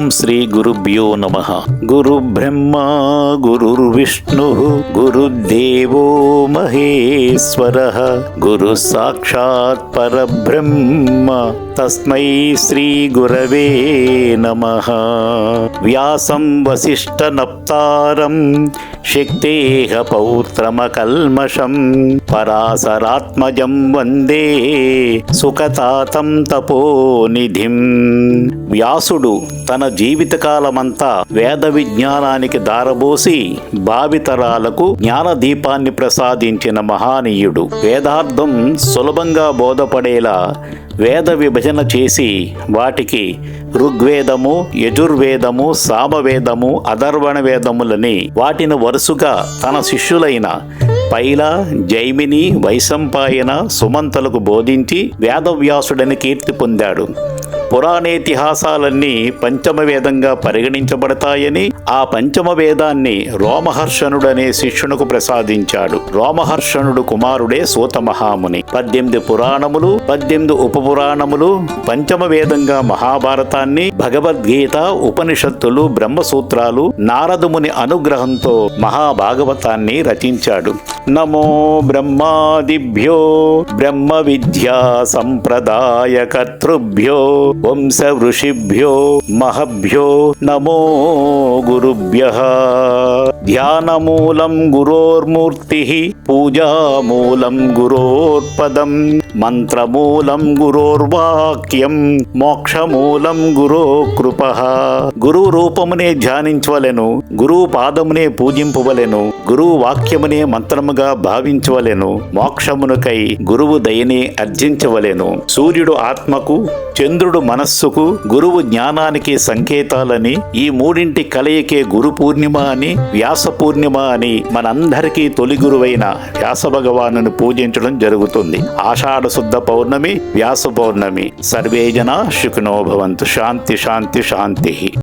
ఓం శ్రీ గురుభ్యో నమ. గురు బ్రహ్మ గురుర్విష్ణు గురుదేవో మహేశ్వర. గురు సాక్షాత్ పరబ్రహ్మ తస్మై శ్రీ గురవే నమ. వ్యాసం వసిష్ఠ నప్తారం శక్తేహ పౌత్రమకల్మషం పరాశరాత్మజం వందే సుఖతాతం తపోనిధిం వ్యాసుడు తన జీవితకాలమంతా వేద విజ్ఞానానికి దారబోసి భావితరాలకు జ్ఞానదీపాన్ని ప్రసాదించిన మహానీయుడు. వేదార్థం సులభంగా బోధపడేలా వేద విభజన చేసి వాటికి ఋగ్వేదము యజుర్వేదము సామవేదము అధర్వణ వేదములని వాటిని వరుసగా తన శిష్యులైన పైల జైమిని వైశంపాయన సుమంతలకు బోధించి వేదవ్యాసుడని కీర్తి పొందాడు. పురాణేతిహాసాలన్నీ పంచమ వేదంగా పరిగణించబడతాయని ఆ పంచమ వేదాన్ని రోమహర్షణుడనే శిష్యునకు ప్రసాదించాడు. రోమహర్షణుడు కుమారుడే సూత మహాముని పద్దెనిమిది పురాణములు పద్దెనిమిది ఉపపురాణములు పంచమ వేదంగా మహాభారతాన్ని భగవద్గీత ఉపనిషత్తులు బ్రహ్మసూత్రాలు నారదుముని అనుగ్రహంతో మహాభాగవతాన్ని రచించాడు. నమో బ్రహ్మాదిభ్యో బ్రహ్మ విద్యా సంప్రదాయ కర్తృభ్యో వంశ ఋషిభ్యో మహభ్యో నమో గురుభ్య. ధ్యానమూలం గురోర్మూర్తి పూజామూలం గురోర్పదం. మంత్రమూలం గురోర్వాక్యం మోక్షమూలం గురో కృప. గురు రూపమునే ధ్యానించవలెను గురువు పాదమునే పూజింపవలెను గురువు వాక్యమునే మంత్రముగా భావించవలెను మోక్షమునకై గురువు దయనే అర్జించవలెను. సూర్యుడు ఆత్మకు చంద్రుడు మనస్సుకు గురువు జ్ఞానానికి సంకేతాలని ఈ మూడింటి కలయికే గురు పూర్ణిమ అని వ్యాస పూర్ణిమ అని మనందరికీ తొలి గురువైన వ్యాస భగవాను పూజించడం జరుగుతుంది. ఆషాఢ శుద్ధ పౌర్ణమి వ్యాస పౌర్ణమి. సర్వేజన శుకునో భవంతు. శాంతి శాంతి శాంతి.